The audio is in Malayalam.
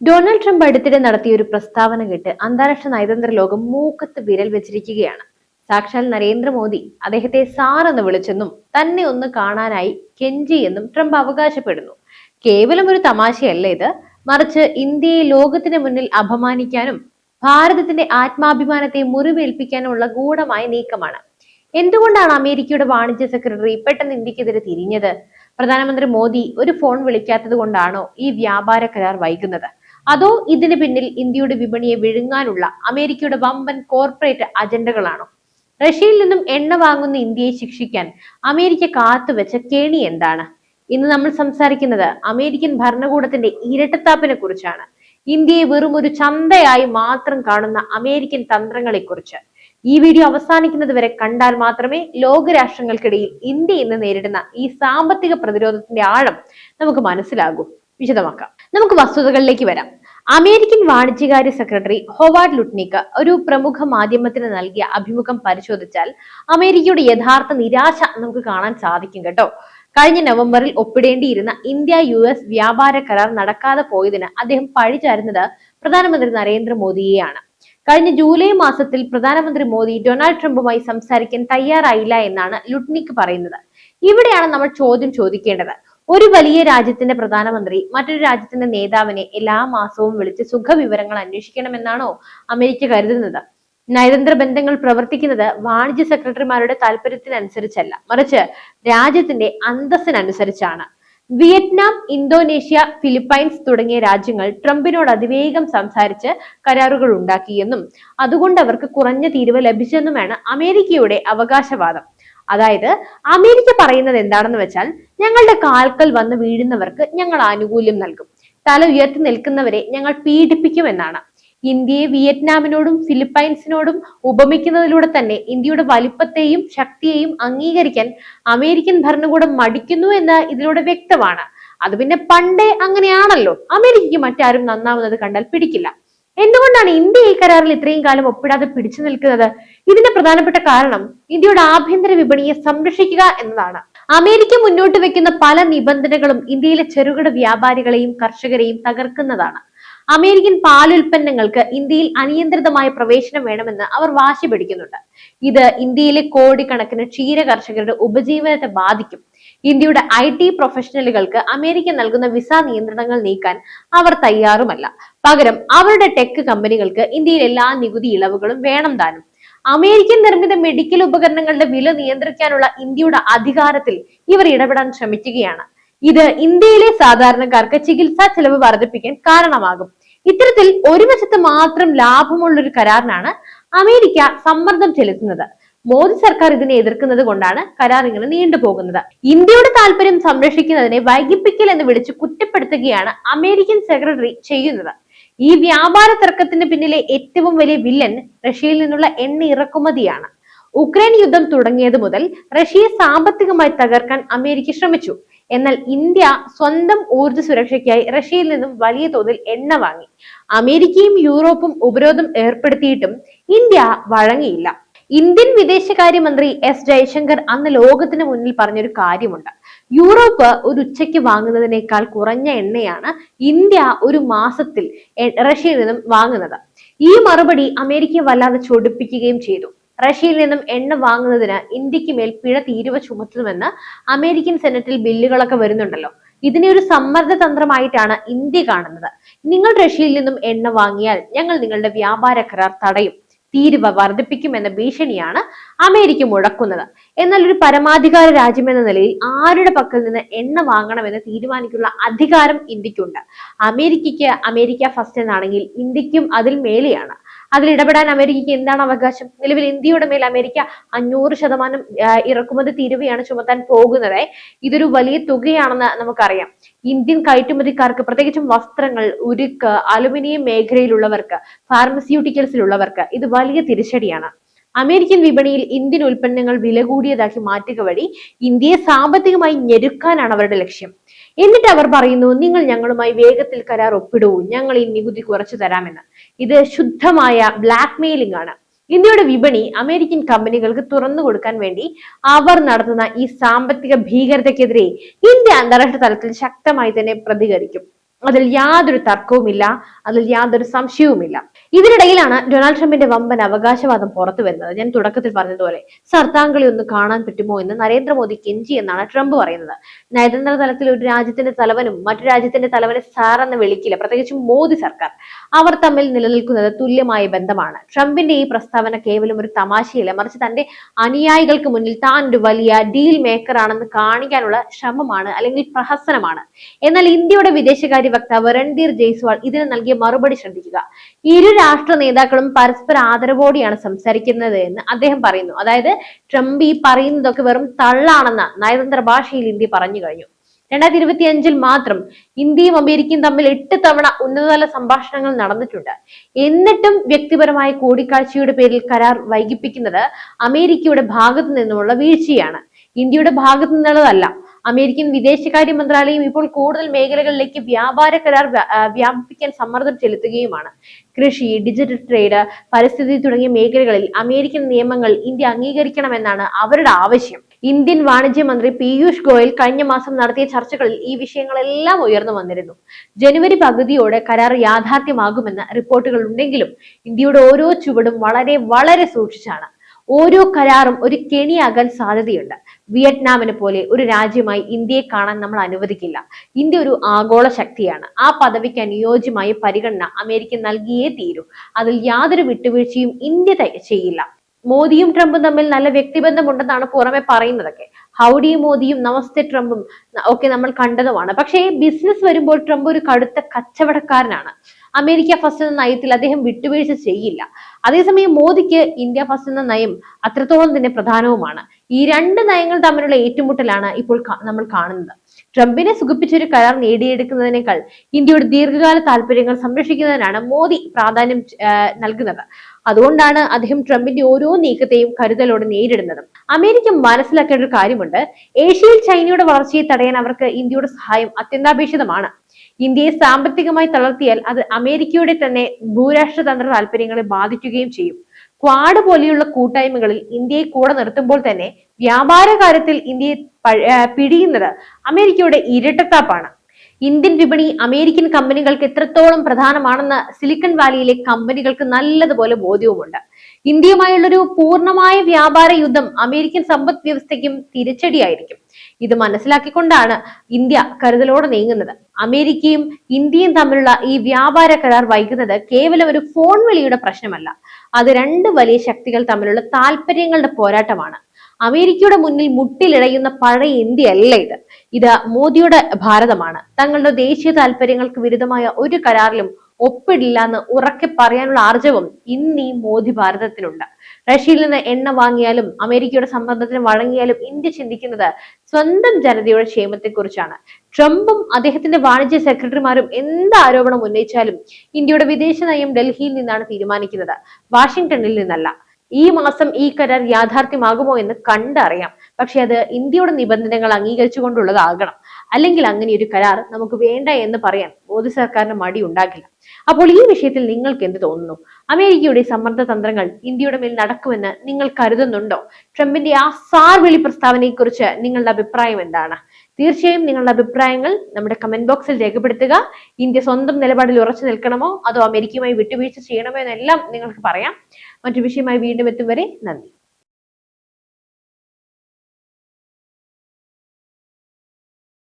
ഡൊണാൾഡ് ട്രംപ് അടുത്തിടെ നടത്തിയ ഒരു പ്രസ്താവന കേട്ട് അന്താരാഷ്ട്ര നയതന്ത്ര ലോകം മൂക്കത്ത് വിരൽ വെച്ചിരിക്കുകയാണ്. സാക്ഷാൽ നരേന്ദ്രമോദി അദ്ദേഹത്തെ സാർ എന്ന് വിളിച്ചെന്നും തന്നെ ഒന്ന് കാണാനായി കെഞ്ചി എന്നും ട്രംപ് അവകാശപ്പെടുന്നു. കേവലം ഒരു തമാശയല്ല ഇത്. മറിച്ച് ഇന്ത്യയെ ലോകത്തിന് മുന്നിൽ അപമാനിക്കാനും ഭാരതത്തിന്റെ ആത്മാഭിമാനത്തെ മുറിവേൽപ്പിക്കാനുമുള്ള ഗൂഢമായ നീക്കമാണ്. എന്തുകൊണ്ടാണ് അമേരിക്കയുടെ വാണിജ്യ സെക്രട്ടറി പെട്ടെന്ന് ഇന്ത്യക്കെതിരെ തിരിഞ്ഞത്? പ്രധാനമന്ത്രി മോദി ഒരു ഫോൺ വിളിക്കാത്തത് കൊണ്ടാണോ ഈ വ്യാപാര കരാർ വൈകുന്നത്? അതോ ഇതിന് പിന്നിൽ ഇന്ത്യയുടെ വിപണിയെ വിഴുങ്ങാനുള്ള അമേരിക്കയുടെ വമ്പൻ കോർപ്പറേറ്റ് അജണ്ടകളാണോ? റഷ്യയിൽ നിന്നും എണ്ണ വാങ്ങുന്ന ഇന്ത്യയെ ശിക്ഷിക്കാൻ അമേരിക്ക കാത്തുവെച്ച കേണി എന്താണ്? ഇന്ന് നമ്മൾ സംസാരിക്കുന്നത് അമേരിക്കൻ ഭരണകൂടത്തിന്റെ ഇരട്ടത്താപ്പിനെ കുറിച്ചാണ്. ഇന്ത്യയെ വെറും ഒരു ചന്തയായി മാത്രം കാണുന്ന അമേരിക്കൻ തന്ത്രങ്ങളെ കുറിച്ച് ഈ വീഡിയോ അവസാനിക്കുന്നത് വരെ കണ്ടാൽ മാത്രമേ ലോകരാഷ്ട്രങ്ങൾക്കിടയിൽ ഇന്ത്യ ഇന്ന് നേരിടുന്ന ഈ സാമ്പത്തിക പ്രതിരോധത്തിന്റെ ആഴം നമുക്ക് മനസ്സിലാകൂ. വിശദമാക്കാം. നമുക്ക് വസ്തുതകളിലേക്ക് വരാം. അമേരിക്കൻ വാണിജ്യകാര്യ സെക്രട്ടറി ഹൊവാർഡ് ലുട്നിക്ക് ഒരു പ്രമുഖ മാധ്യമത്തിന് നൽകിയ അഭിമുഖം പരിശോധിച്ചാൽ അമേരിക്കയുടെ യഥാർത്ഥ നിരാശ നമുക്ക് കാണാൻ സാധിക്കും കേട്ടോ. കഴിഞ്ഞ നവംബറിൽ ഒപ്പിടേണ്ടിയിരുന്ന ഇന്ത്യ യു എസ് വ്യാപാര കരാർ നടക്കാതെ പോയതിന് അദ്ദേഹം പഴിചാരുന്നത് പ്രധാനമന്ത്രി നരേന്ദ്രമോദിയെയാണ്. കഴിഞ്ഞ ജൂലൈ മാസത്തിൽ പ്രധാനമന്ത്രി മോദി ഡൊണാൾഡ് ട്രംപുമായി സംസാരിക്കാൻ തയ്യാറായില്ല എന്നാണ് ലുട്നിക്ക് പറയുന്നത്. ഇവിടെയാണ് നമ്മൾ ചോദ്യം ചോദിക്കേണ്ടത്. ഒരു വലിയ രാജ്യത്തിന്റെ പ്രധാനമന്ത്രി മറ്റൊരു രാജ്യത്തിന്റെ നേതാവിനെ എല്ലാ മാസവും വിളിച്ച് സുഖവിവരങ്ങൾ അന്വേഷിക്കണമെന്നാണോ അമേരിക്ക കരുതുന്നത്? നയതന്ത്ര ബന്ധങ്ങൾ പ്രവർത്തിക്കുന്നത് വാണിജ്യ സെക്രട്ടറിമാരുടെ താല്പര്യത്തിനനുസരിച്ചല്ല. മറിച്ച് രാജ്യത്തിന്റെ അന്തസ്സിനനുസരിച്ചാണ്. വിയറ്റ്നാം ഇന്തോനേഷ്യ ഫിലിപ്പൈൻസ് തുടങ്ങിയ രാജ്യങ്ങൾ ട്രംപിനോട് അതിവേഗം സംസാരിച്ച് കരാറുകൾ ഉണ്ടാക്കിയെന്നും അതുകൊണ്ട് അവർക്ക് കുറഞ്ഞ തീരുവ ലഭിച്ചെന്നുമാണ് അമേരിക്കയുടെ അവകാശവാദം. അതായത് അമേരിക്ക പറയുന്നത് എന്താണെന്ന് വെച്ചാൽ ഞങ്ങളുടെ കാൽക്കൽ വന്ന് വീഴുന്നവർക്ക് ഞങ്ങൾ ആനുകൂല്യം നൽകും. തല ഉയർത്തി നിൽക്കുന്നവരെ ഞങ്ങൾ പീഡിപ്പിക്കുമെന്നാണ്. ഇന്ത്യയെ വിയറ്റ്നാമിനോടും ഫിലിപ്പൈൻസിനോടും ഉപമിക്കുന്നതിലൂടെ തന്നെ ഇന്ത്യയുടെ വലിപ്പത്തെയും ശക്തിയെയും അംഗീകരിക്കാൻ അമേരിക്കൻ ഭരണകൂടം മടിക്കുന്നു എന്ന് ഇതിലൂടെ വ്യക്തമാണ്. അത് പിന്നെ പണ്ടേ അങ്ങനെയാണല്ലോ. അമേരിക്കയ്ക്ക് മറ്റാരും നന്നാവുന്നത് കണ്ടാൽ പിടിക്കില്ല. എന്തുകൊണ്ടാണ് ഇന്ത്യ ഈ കരാറിൽ ഇത്രയും കാലം ഒപ്പിടാതെ പിടിച്ചു നിൽക്കുന്നത്? ഇതിന്റെ പ്രധാനപ്പെട്ട കാരണം ഇന്ത്യയുടെ ആഭ്യന്തര വിപണിയെ സംരക്ഷിക്കുക എന്നതാണ്. അമേരിക്ക മുന്നോട്ട് വെക്കുന്ന പല നിബന്ധനകളും ഇന്ത്യയിലെ ചെറുകിട വ്യാപാരികളെയും കർഷകരെയും തകർക്കുന്നതാണ്. അമേരിക്കൻ പാലുൽപ്പന്നങ്ങൾക്ക് ഇന്ത്യയിൽ അനിയന്ത്രിതമായ പ്രവേശനം വേണമെന്ന് അവർ വാശി പിടിക്കുന്നുണ്ട്. ഇത് ഇന്ത്യയിലെ കോടിക്കണക്കിന് ക്ഷീര കർഷകരുടെ ഉപജീവനത്തെ ബാധിക്കും. ഇന്ത്യയുടെ ഐ ടി പ്രൊഫഷണലുകൾക്ക് അമേരിക്ക നൽകുന്ന വിസ നിയന്ത്രണങ്ങൾ നീക്കാൻ അവർ തയ്യാറുമല്ല. പകരം അവരുടെ ടെക് കമ്പനികൾക്ക് ഇന്ത്യയിൽ എല്ലാ നികുതി ഇളവുകളും വേണം താനും. അമേരിക്കൻ നിർമ്മിത മെഡിക്കൽ ഉപകരണങ്ങളുടെ വില നിയന്ത്രിക്കാനുള്ള ഇന്ത്യയുടെ അധികാരത്തിൽ ഇവർ ഇടപെടാൻ ശ്രമിക്കുകയാണ്. ഇത് ഇന്ത്യയിലെ സാധാരണക്കാർക്ക് ചികിത്സാ ചെലവ് വർദ്ധിപ്പിക്കാൻ കാരണമാകും. ഇത്തരത്തിൽ ഒരു വശത്ത് മാത്രം ലാഭമുള്ള ഒരു കരാറിനാണ് അമേരിക്ക സമ്മർദ്ദം ചെലുത്തുന്നത്. മോദി സർക്കാർ ഇതിനെ എതിർക്കുന്നത് കൊണ്ടാണ് കരാർ ഇങ്ങനെ നീണ്ടുപോകുന്നത് ഇന്ത്യയുടെ താല്പര്യം സംരക്ഷിക്കുന്നതിനെ വൈകിപ്പിക്കൽ എന്ന് വിളിച്ച് കുറ്റപ്പെടുത്തുകയാണ് അമേരിക്കൻ സെക്രട്ടറി ചെയ്യുന്നത്. ഈ വ്യാപാര തർക്കത്തിന് പിന്നിലെ ഏറ്റവും വലിയ വില്ലൻ റഷ്യയിൽ നിന്നുള്ള എണ്ണ ഇറക്കുമതിയാണ്. ഉക്രൈൻ യുദ്ധം തുടങ്ങിയത് മുതൽ റഷ്യയെ സാമ്പത്തികമായി തകർക്കാൻ അമേരിക്ക ശ്രമിച്ചു. എന്നാൽ ഇന്ത്യ സ്വന്തം ഊർജ സുരക്ഷയ്ക്കായി റഷ്യയിൽ നിന്നും വലിയ തോതിൽ എണ്ണ വാങ്ങി. അമേരിക്കയും യൂറോപ്പും ഉപരോധം ഏർപ്പെടുത്തിയിട്ടും ഇന്ത്യ വഴങ്ങിയില്ല. ഇന്ത്യൻ വിദേശകാര്യമന്ത്രി എസ് ജയശങ്കർ അന്ന് ലോകത്തിന് മുന്നിൽ പറഞ്ഞൊരു കാര്യമുണ്ട്. യൂറോപ്പ് ഒരു ഉച്ചയ്ക്ക് വാങ്ങുന്നതിനേക്കാൾ കുറഞ്ഞ എണ്ണയാണ് ഇന്ത്യ ഒരു മാസത്തിൽ റഷ്യയിൽ നിന്നും വാങ്ങുന്നത്. ഈ മറുപടി അമേരിക്ക വല്ലാതെ ചൊടിപ്പിക്കുകയും ചെയ്തു. റഷ്യയിൽ നിന്നും എണ്ണ വാങ്ങുന്നതിന് ഇന്ത്യയ്ക്ക് മേൽ പിഴ തീരുവ ചുമത്തുമെന്ന് അമേരിക്കൻ സെനറ്റിൽ ബില്ലുകളൊക്കെ വരുന്നുണ്ടല്ലോ. ഇതിനെ ഒരു സമ്മർദ്ദ തന്ത്രമായിട്ടാണ് ഇന്ത്യ കാണുന്നത്. നിങ്ങൾ റഷ്യയിൽ നിന്നും എണ്ണ വാങ്ങിയാൽ ഞങ്ങൾ നിങ്ങളുടെ വ്യാപാര കരാർ തടയും. തീരുവ വർദ്ധിപ്പിക്കുമെന്ന ഭീഷണിയാണ് അമേരിക്ക മുഴക്കുന്നത്. എന്നാൽ ഒരു പരമാധികാര രാജ്യം എന്ന നിലയിൽ ആരുടെ പക്കൽ നിന്ന് എണ്ണ വാങ്ങണമെന്ന് തീരുമാനിക്കുന്ന അധികാരം ഇന്ത്യക്കുണ്ട്. അമേരിക്കയ്ക്ക് അമേരിക്ക ഫസ്റ്റ് എന്നാണെങ്കിൽ ഇന്ത്യക്കും അതിൽ മേലെയാണ്. അതിൽ ഇടപെടാൻ അമേരിക്കയ്ക്ക് എന്താണ് അവകാശം? നിലവിൽ ഇന്ത്യയുടെ മേൽ അമേരിക്ക അഞ്ഞൂറ് ശതമാനം ഇറക്കുമതി തീരുവയാണ് ചുമത്താൻ പോകുന്നത്. ഇതൊരു വലിയ തുകയാണെന്ന് നമുക്കറിയാം. ഇന്ത്യൻ കയറ്റുമതിക്കാർക്ക് പ്രത്യേകിച്ചും വസ്ത്രങ്ങൾ ഉരുക്ക് അലുമിനിയം മേഖലയിലുള്ളവർക്ക് ഫാർമസ്യൂട്ടിക്കൽസിലുള്ളവർക്ക് ഇത് വലിയ തിരിച്ചടിയാണ്. അമേരിക്കൻ വിപണിയിൽ ഇന്ത്യൻ ഉൽപ്പന്നങ്ങൾ വില കൂടിയതാക്കി മാറ്റുക വഴി ഇന്ത്യയെ സാമ്പത്തികമായി ഞെരുക്കാനാണ് അവരുടെ ലക്ഷ്യം. എന്നിട്ട് അവർ പറയുന്നു നിങ്ങൾ ഞങ്ങളുമായി വേഗത്തിൽ കരാർ ഒപ്പിടൂ. ഞങ്ങൾ ഈ നികുതി കുറച്ചു തരാമെന്ന്. ഇത് ശുദ്ധമായ ബ്ലാക്ക് മെയിലിംഗ് ആണ്. ഇന്ത്യയുടെ വിപണി അമേരിക്കൻ കമ്പനികൾക്ക് തുറന്നു കൊടുക്കാൻ വേണ്ടി അവർ നടത്തുന്ന ഈ സാമ്പത്തിക ഭീകരതയ്ക്കെതിരെ ഇന്ത്യ അന്താരാഷ്ട്ര തലത്തിൽ ശക്തമായി തന്നെ പ്രതികരിക്കും. അതിൽ യാതൊരു തർക്കവുമില്ല അതിൽ യാതൊരു സംശയവുമില്ല. ഇതിനിടയിലാണ് ഡൊണാൾഡ് ട്രംപിന്റെ വമ്പൻ അവകാശവാദം പുറത്തു വരുന്നത്. ഞാൻ തുടക്കത്തിൽ പറഞ്ഞതുപോലെ സർത്താങ്കളി ഒന്ന് കാണാൻ പറ്റുമോ? എന്ന് നരേന്ദ്രമോദി കെഞ്ചി എന്നാണ് ട്രംപ് പറയുന്നത്. നയതന്ത്ര തലത്തിൽ ഒരു രാജ്യത്തിന്റെ തലവനും മറ്റു രാജ്യത്തിന്റെ തലവനെ സാർ എന്ന് വിളിക്കില്ല. പ്രത്യേകിച്ചും മോദി സർക്കാർ. അവർ തമ്മിൽ നിലനിൽക്കുന്നത് തുല്യമായ ബന്ധമാണ്. ട്രംപിന്റെ ഈ പ്രസ്താവന കേവലം ഒരു തമാശയില്ല. മറിച്ച് തന്റെ അനുയായികൾക്ക് മുന്നിൽ താൻ ഒരു വലിയ ഡീൽ മേക്കറാണെന്ന് കാണിക്കാനുള്ള ശ്രമമാണ് അല്ലെങ്കിൽ പ്രഹസനമാണ്. എന്നാൽ ഇന്ത്യയുടെ വിദേശകാര്യ വക്താവ് രൺധീർ ജയ്സ്വാൾ ഇതിന് നൽകിയ മറുപടി ശ്രദ്ധിക്കുക. ഇരു രാഷ്ട്ര നേതാക്കളും പരസ്പര ആദരവോടെയാണ് സംസാരിക്കുന്നത് എന്ന് അദ്ദേഹം പറയുന്നു. അതായത് ട്രംപ് ഈ പറയുന്നതൊക്കെ വെറും തള്ളാണെന്ന നയതന്ത്ര ഭാഷയിൽ ഇന്ത്യ പറഞ്ഞു കഴിഞ്ഞു. രണ്ടായിരത്തി ഇരുപത്തി അഞ്ചിൽ മാത്രം ഇന്ത്യയും അമേരിക്കയും തമ്മിൽ എട്ട് തവണ ഉന്നതതല സംഭാഷണങ്ങൾ നടന്നിട്ടുണ്ട്. എന്നിട്ടും വ്യക്തിപരമായ കൂടിക്കാഴ്ചയുടെ പേരിൽ കരാർ വൈകിപ്പിക്കുന്നത് അമേരിക്കയുടെ ഭാഗത്തു നിന്നുമുള്ള വീഴ്ചയാണ്. ഇന്ത്യയുടെ ഭാഗത്തു നിന്നുള്ളതല്ല അമേരിക്കൻ വിദേശകാര്യ മന്ത്രാലയം ഇപ്പോൾ കൂടുതൽ മേഖലകളിലേക്ക് വ്യാപാര കരാർ വ്യാപിപ്പിക്കാൻ സമ്മർദ്ദം ചെലുത്തുകയുമാണ്. കൃഷി ഡിജിറ്റൽ ട്രേഡ് പരിസ്ഥിതി തുടങ്ങിയ മേഖലകളിൽ അമേരിക്കൻ നിയമങ്ങൾ ഇന്ത്യ അംഗീകരിക്കണമെന്നാണ് അവരുടെ ആവശ്യം. ഇന്ത്യൻ വാണിജ്യ മന്ത്രി പീയൂഷ് ഗോയൽ കഴിഞ്ഞ മാസം നടത്തിയ ചർച്ചകളിൽ ഈ വിഷയങ്ങളെല്ലാം ഉയർന്നു വന്നിരുന്നു. ജനുവരി പകുതിയോടെ കരാർ യാഥാർത്ഥ്യമാകുമെന്ന് റിപ്പോർട്ടുകൾ ഉണ്ടെങ്കിലും ഇന്ത്യയുടെ ഓരോ ചുവടും വളരെ വളരെ സൂക്ഷിച്ചാണ്. ഓരോ കരാറും ഒരു കെണിയാകാൻ സാധ്യതയുണ്ട്. വിയറ്റ്നാമിനെ പോലെ ഒരു രാജ്യമായി ഇന്ത്യയെ കാണാൻ നമ്മൾ അനുവദിക്കില്ല. ഇന്ത്യ ഒരു ആഗോള ശക്തിയാണ്. ആ പദവിക്ക് അനുയോജ്യമായ പരിഗണന അമേരിക്ക നൽകിയേ തീരൂ. അതിൽ യാതൊരു വിട്ടുവീഴ്ചയും ഇന്ത്യ ചെയ്യില്ല. മോദിയും ട്രംപും തമ്മിൽ നല്ല വ്യക്തിബന്ധമുണ്ടെന്നാണ് പുറമെ പറയുന്നതൊക്കെ. ഹൗഡി മോദിയും നമസ്തേ ട്രംപും ഒക്കെ നമ്മൾ കണ്ടതുമാണ്. പക്ഷേ ബിസിനസ് വരുമ്പോൾ ട്രംപ് ഒരു കടുത്ത കച്ചവടക്കാരനാണ്. അമേരിക്ക ഫസ്റ്റ് എന്ന നയത്തിൽ അദ്ദേഹം വിട്ടുവീഴ്ച ചെയ്യില്ല. അതേസമയം മോദിക്ക് ഇന്ത്യ ഫസ്റ്റ് എന്ന നയം അത്രത്തോളം തന്നെ പ്രധാനവുമാണ്. ഈ രണ്ട് നയങ്ങൾ തമ്മിലുള്ള ഏറ്റുമുട്ടലാണ് ഇപ്പോൾ നമ്മൾ കാണുന്നത്. ട്രംപിനെ സുഖിപ്പിച്ച ഒരു കരാർ നേടിയെടുക്കുന്നതിനേക്കാൾ ഇന്ത്യയുടെ ദീർഘകാല താല്പര്യങ്ങൾ സംരക്ഷിക്കുന്നതിനാണ് മോദി പ്രാധാന്യം നൽകുന്നത്. അതുകൊണ്ടാണ് അദ്ദേഹം ട്രംപിന്റെ ഓരോ നീക്കത്തെയും കരുതലോടെ നേരിടുന്നത്. അമേരിക്ക മനസ്സിലാക്കേണ്ട ഒരു കാര്യമുണ്ട്. ഏഷ്യയിൽ ചൈനയുടെ വളർച്ചയെ തടയാൻ അവർക്ക് ഇന്ത്യയുടെ സഹായം അത്യന്താപേക്ഷിതമാണ്. ഇന്ത്യയെ സാമ്പത്തികമായി തളർത്തിയാൽ അത് അമേരിക്കയുടെ തന്നെ ഭൂരാഷ്ട്രതന്ത്ര താല്പര്യങ്ങളെ ബാധിക്കുകയും ചെയ്യും. ക്വാഡ് പോലെയുള്ള കൂട്ടായ്മകളിൽ ഇന്ത്യയെ കൂടെ നിർത്തുമ്പോൾ തന്നെ വ്യാപാര കാര്യത്തിൽ ഇന്ത്യയെ പിടിയുന്നത് അമേരിക്കയുടെ ഇരട്ടത്താപ്പാണ്. ഇന്ത്യൻ വിപണി അമേരിക്കൻ കമ്പനികൾക്ക് എത്രത്തോളം പ്രധാനമാണെന്ന് സിലിക്കൺ വാലിയിലെ കമ്പനികൾക്ക് നല്ലതുപോലെ ബോധ്യവുമുണ്ട്. ഇന്ത്യയുമായുള്ളൊരു പൂർണമായ വ്യാപാര യുദ്ധം അമേരിക്കൻ സമ്പദ് വ്യവസ്ഥയ്ക്കും തിരിച്ചടിയായിരിക്കും. ഇത് മനസ്സിലാക്കിക്കൊണ്ടാണ് ഇന്ത്യ കരുതലോടെ നീങ്ങുന്നത്. അമേരിക്കയും ഇന്ത്യയും തമ്മിലുള്ള ഈ വ്യാപാര കരാർ വൈകുന്നത് കേവലം ഒരു ഫോൺ വിളിയുടെ പ്രശ്നമല്ല. അത് രണ്ട് വലിയ ശക്തികൾ തമ്മിലുള്ള താല്പര്യങ്ങളുടെ പോരാട്ടമാണ്. അമേരിക്കയുടെ മുന്നിൽ മുട്ടിലിഴയുന്ന പഴയ ഇന്ത്യയല്ല ഇത്. ഇത് മോദിയുടെ ഭാരതമാണ്. തങ്ങളുടെ ദേശീയ താല്പര്യങ്ങൾക്ക് വിരുദ്ധമായ ഒരു കരാറിലും ഒപ്പിടില്ല എന്ന് ഉറക്കെ പറയാനുള്ള ആർജവം ഇന്ന് മോദി ഭാരതത്തിലുണ്ട് റഷ്യയിൽ നിന്ന് എണ്ണ വാങ്ങിയാലും അമേരിക്കയുടെ സമ്മർദ്ദത്തിന് വഴങ്ങിയാലും ഇന്ത്യ ചിന്തിക്കുന്നത് സ്വന്തം ജനതയുടെ ക്ഷേമത്തെക്കുറിച്ചാണ്. ട്രംപും അദ്ദേഹത്തിന്റെ വാണിജ്യ സെക്രട്ടറിമാരും എന്ത് ആരോപണം ഉന്നയിച്ചാലും ഇന്ത്യയുടെ വിദേശ നയം ഡൽഹിയിൽ നിന്നാണ് തീരുമാനിക്കുന്നത്. വാഷിംഗ്ടണിൽ നിന്നല്ല. ഈ മാസം ഈ കരാർ യാഥാർത്ഥ്യമാകുമോ എന്ന് കണ്ടറിയാം. പക്ഷെ അത് ഇന്ത്യയുടെ നിബന്ധനകൾ അംഗീകരിച്ചുകൊണ്ടുള്ളതാകണം. അല്ലെങ്കിൽ അങ്ങനെ ഒരു കരാർ നമുക്ക് വേണ്ട എന്ന് പറയാൻ മോദി സർക്കാരിന് മടി ഉണ്ടാകില്ല. അപ്പോൾ ഈ വിഷയത്തിൽ നിങ്ങൾക്ക് എന്ത് തോന്നുന്നു? അമേരിക്കയുടെ സമ്മർദ്ദ തന്ത്രങ്ങൾ ഇന്ത്യയുടെ മേൽ നടക്കുമെന്ന് നിങ്ങൾ കരുതുന്നുണ്ടോ? ട്രംപിന്റെ ആ സാർ വിളി പ്രസ്താവനയെക്കുറിച്ച് നിങ്ങളുടെ അഭിപ്രായം എന്താണ്? തീർച്ചയായും നിങ്ങളുടെ അഭിപ്രായങ്ങൾ നമ്മുടെ കമന്റ് ബോക്സിൽ രേഖപ്പെടുത്തുക. ഇന്ത്യ സ്വന്തം നിലപാടിൽ ഉറച്ചു നിൽക്കണമോ? അതോ അമേരിക്കയുമായി വിട്ടുവീഴ്ച ചെയ്യണമോ എന്നെല്ലാം നിങ്ങൾക്ക് പറയാം. മറ്റു വിഷയമായി വീണ്ടും എത്തും വരെ നന്ദി.